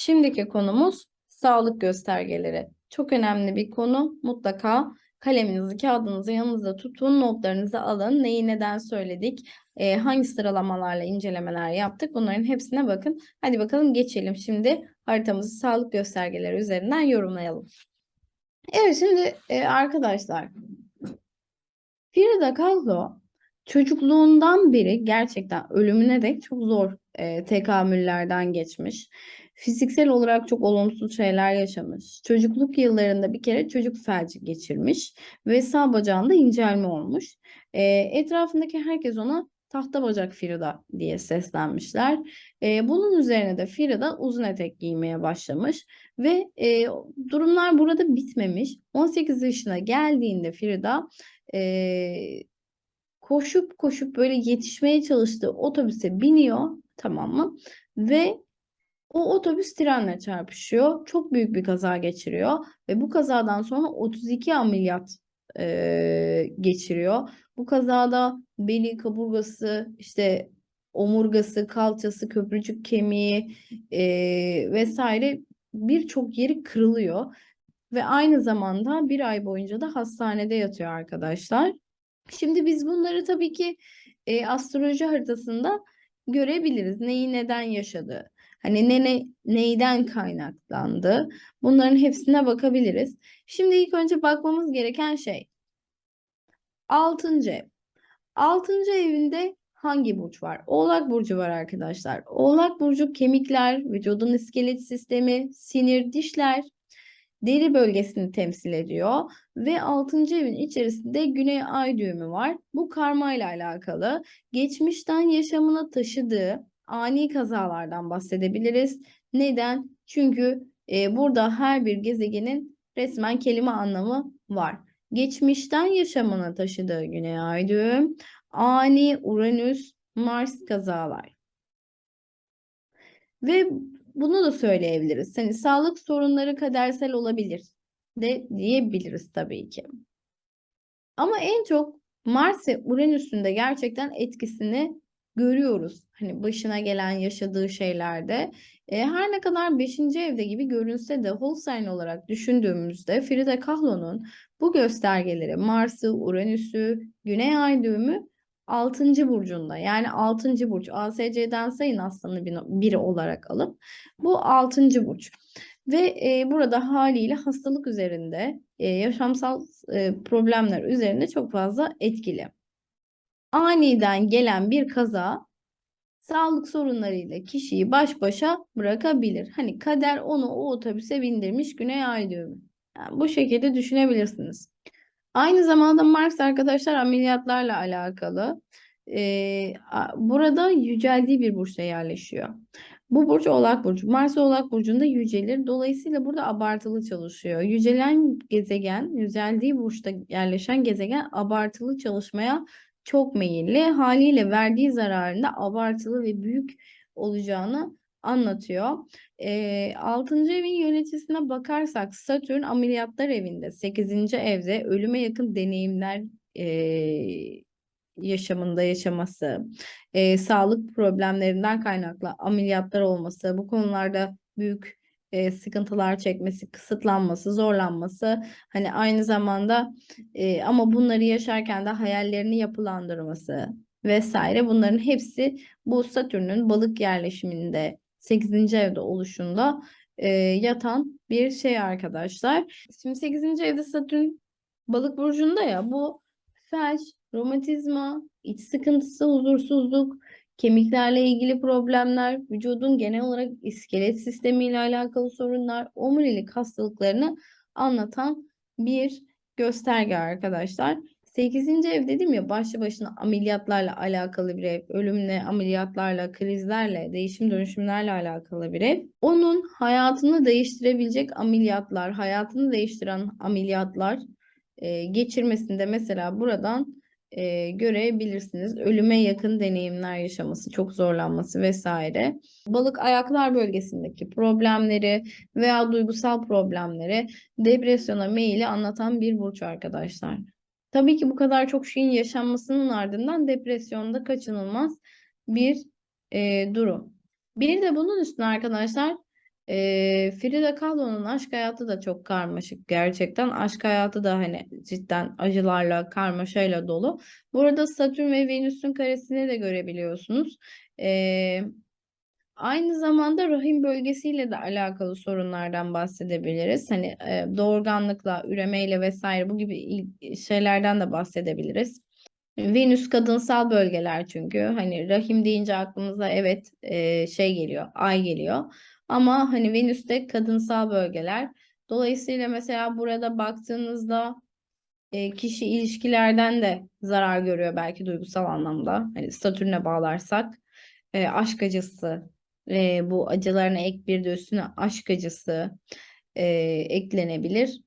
Şimdiki konumuz sağlık göstergeleri. Çok önemli bir konu. Mutlaka kaleminizi, kağıdınızı yanınızda tutun, notlarınızı alın. Neyi neden söyledik, e, hangi sıralamalarla incelemeler yaptık bunların hepsine bakın. Hadi bakalım geçelim şimdi haritamızı sağlık göstergeleri üzerinden yorumlayalım. Evet şimdi e, arkadaşlar Frida Kahlo çocukluğundan beri gerçekten ölümüne dek çok zor e, tekamüllerden geçmiş. Fiziksel olarak çok olumsuz şeyler yaşamış. Çocukluk yıllarında bir kere çocuk felci geçirmiş ve sağ bacağında incelme olmuş. E, etrafındaki herkes ona tahta bacak Frida diye seslenmişler. E, bunun üzerine de Frida uzun etek giymeye başlamış ve e, durumlar burada bitmemiş. 18 yaşına geldiğinde Frida e, koşup koşup böyle yetişmeye çalıştığı otobüse biniyor tamam mı? Ve o otobüs trenle çarpışıyor. Çok büyük bir kaza geçiriyor ve bu kazadan sonra 32 ameliyat e, geçiriyor. Bu kazada beli, kaburgası, işte omurgası, kalçası, köprücük kemiği e, vesaire birçok yeri kırılıyor. Ve aynı zamanda bir ay boyunca da hastanede yatıyor arkadaşlar. Şimdi biz bunları tabii ki e, astroloji haritasında görebiliriz. Neyi neden yaşadığı. Hani ne, ne neyden kaynaklandı. Bunların hepsine bakabiliriz. Şimdi ilk önce bakmamız gereken şey. Altıncı ev. Altıncı evinde hangi burç var? Oğlak burcu var arkadaşlar. Oğlak burcu kemikler, vücudun iskelet sistemi, sinir, dişler, deri bölgesini temsil ediyor ve 6. evin içerisinde Güney Ay düğümü var. Bu karma ile alakalı. Geçmişten yaşamına taşıdığı ani kazalardan bahsedebiliriz. Neden? Çünkü e, burada her bir gezegenin resmen kelime anlamı var. Geçmişten yaşamına taşıdığı Güney Ay düğüm, ani Uranüs, Mars kazalar. Ve bunu da söyleyebiliriz. Hani sağlık sorunları kadersel olabilir de diyebiliriz tabii ki. Ama en çok Mars ve Uranüs'ün de gerçekten etkisini görüyoruz. Hani başına gelen yaşadığı şeylerde. E, her ne kadar 5. evde gibi görünse de Holstein olarak düşündüğümüzde Frida Kahlo'nun bu göstergeleri Mars'ı, Uranüs'ü, Güney Ay düğümü 6. burcunda yani 6. burç ASC'den sayın bir, biri olarak alıp bu 6. burç. Ve e, burada haliyle hastalık üzerinde, e, yaşamsal e, problemler üzerinde çok fazla etkili. Aniden gelen bir kaza sağlık sorunlarıyla kişiyi baş başa bırakabilir. Hani kader onu o otobüse bindirmiş Güney Ay düğümü. Yani bu şekilde düşünebilirsiniz. Aynı zamanda Marx arkadaşlar ameliyatlarla alakalı. Ee, burada yüceldiği bir burçta yerleşiyor. Bu burç Oğlak Burcu. Mars Oğlak Burcu'nda yücelir. Dolayısıyla burada abartılı çalışıyor. Yücelen gezegen, yüceldiği burçta yerleşen gezegen abartılı çalışmaya çok meyilli. Haliyle verdiği zararında abartılı ve büyük olacağını anlatıyor. E, 6. evin yöneticisine bakarsak Satürn ameliyatlar evinde 8. evde ölüme yakın deneyimler e, yaşamında yaşaması, e, sağlık problemlerinden kaynaklı ameliyatlar olması, bu konularda büyük e, sıkıntılar çekmesi, kısıtlanması, zorlanması, hani aynı zamanda e, ama bunları yaşarken de hayallerini yapılandırması vesaire bunların hepsi bu Satürn'ün balık yerleşiminde 8. evde oluşunda e, yatan bir şey arkadaşlar. Şimdi 8. evde Satürn balık burcunda ya bu felç, romatizma, iç sıkıntısı, huzursuzluk, kemiklerle ilgili problemler, vücudun genel olarak iskelet sistemiyle alakalı sorunlar, omurilik hastalıklarını anlatan bir gösterge arkadaşlar. 8. ev dedim ya başlı başına ameliyatlarla alakalı bir ev, ölümle, ameliyatlarla, krizlerle, değişim dönüşümlerle alakalı bir ev. Onun hayatını değiştirebilecek ameliyatlar, hayatını değiştiren ameliyatlar e, geçirmesinde mesela buradan e, görebilirsiniz. Ölüme yakın deneyimler yaşaması, çok zorlanması vesaire. Balık ayaklar bölgesindeki problemleri veya duygusal problemleri, depresyona meyili anlatan bir burç arkadaşlar. Tabii ki bu kadar çok şeyin yaşanmasının ardından depresyonda kaçınılmaz bir e, durum. Bir de bunun üstüne arkadaşlar Ee, Frida Kahlo'nun aşk hayatı da çok karmaşık gerçekten. Aşk hayatı da hani cidden acılarla, karmaşayla dolu. Burada Satürn ve Venüs'ün karesini de görebiliyorsunuz. Ee, Aynı zamanda rahim bölgesiyle de alakalı sorunlardan bahsedebiliriz. Hani e, doğurganlıkla, üremeyle vesaire bu gibi şeylerden de bahsedebiliriz. Venüs kadınsal bölgeler çünkü. Hani rahim deyince aklımıza evet e, şey geliyor, ay geliyor. Ama hani Venüs de kadınsal bölgeler. Dolayısıyla mesela burada baktığınızda e, kişi ilişkilerden de zarar görüyor belki duygusal anlamda. Hani Satürn'e bağlarsak e, aşk acısı, e, bu acılarına ek bir de üstüne aşk acısı e, eklenebilir.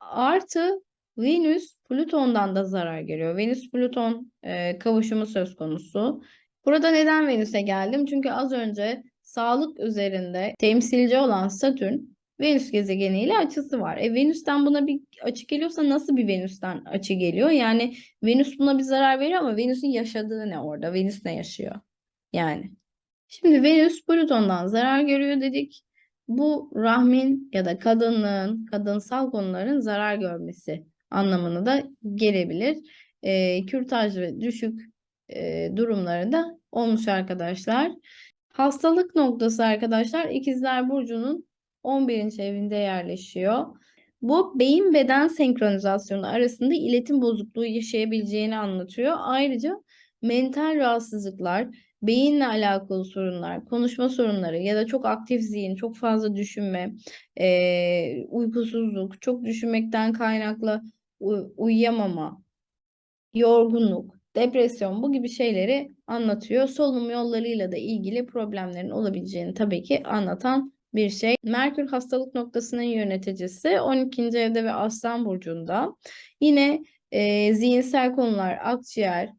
Artı Venüs Plüton'dan da zarar görüyor. Venüs Plüton e, kavuşumu söz konusu. Burada neden Venüs'e geldim? Çünkü az önce sağlık üzerinde temsilci olan Satürn Venüs gezegeniyle açısı var. E Venüs'ten buna bir açı geliyorsa nasıl bir Venüs'ten açı geliyor? Yani Venüs buna bir zarar veriyor ama Venüs'ün yaşadığı ne orada? Venüs ne yaşıyor? Yani. Şimdi Venüs Plüton'dan zarar görüyor dedik. Bu rahmin ya da kadınlığın, kadınsal konuların zarar görmesi anlamına da gelebilir. E, kürtaj ve düşük e, durumları da olmuş arkadaşlar. Hastalık noktası arkadaşlar İkizler Burcu'nun 11. evinde yerleşiyor. Bu beyin beden senkronizasyonu arasında iletim bozukluğu yaşayabileceğini anlatıyor. Ayrıca mental rahatsızlıklar, beyinle alakalı sorunlar, konuşma sorunları ya da çok aktif zihin, çok fazla düşünme, e, uykusuzluk, çok düşünmekten kaynaklı uyuyamama, yorgunluk, depresyon bu gibi şeyleri anlatıyor. Solunum yollarıyla da ilgili problemlerin olabileceğini tabii ki anlatan bir şey. Merkür hastalık noktasının yöneticisi 12. evde ve Aslan burcunda. Yine e, zihinsel konular, akciğer,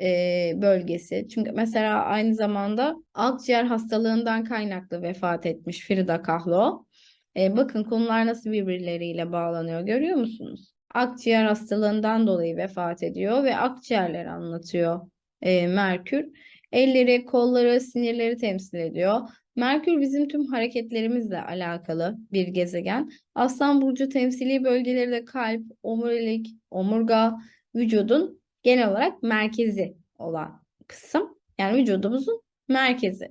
e, bölgesi. Çünkü mesela aynı zamanda akciğer hastalığından kaynaklı vefat etmiş Frida Kahlo. E, bakın konular nasıl birbirleriyle bağlanıyor görüyor musunuz? Akciğer hastalığından dolayı vefat ediyor ve akciğerleri anlatıyor e, Merkür. Elleri, kolları, sinirleri temsil ediyor. Merkür bizim tüm hareketlerimizle alakalı bir gezegen. Aslan burcu temsili bölgeleri de kalp, omurilik, omurga, vücudun genel olarak merkezi olan kısım. Yani vücudumuzun merkezi.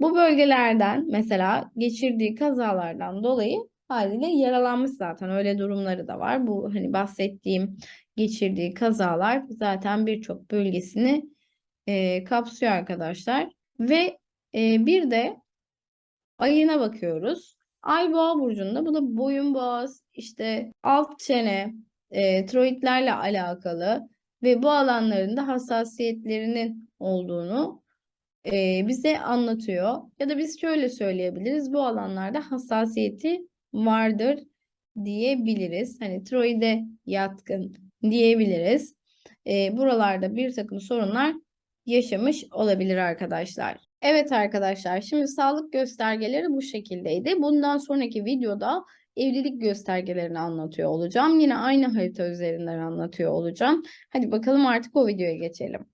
Bu bölgelerden mesela geçirdiği kazalardan dolayı haliyle yaralanmış zaten öyle durumları da var. Bu hani bahsettiğim geçirdiği kazalar zaten birçok bölgesini e, kapsıyor arkadaşlar. Ve e, bir de ayına bakıyoruz. Ay boğa burcunda bu da boyun boğaz, işte alt çene, e, tiroidlerle alakalı ve bu alanların da hassasiyetlerinin olduğunu e, bize anlatıyor. Ya da biz şöyle söyleyebiliriz. Bu alanlarda hassasiyeti vardır diyebiliriz. Hani tiroide yatkın diyebiliriz. E, buralarda bir takım sorunlar yaşamış olabilir arkadaşlar. Evet arkadaşlar şimdi sağlık göstergeleri bu şekildeydi. Bundan sonraki videoda evlilik göstergelerini anlatıyor olacağım. Yine aynı harita üzerinden anlatıyor olacağım. Hadi bakalım artık o videoya geçelim.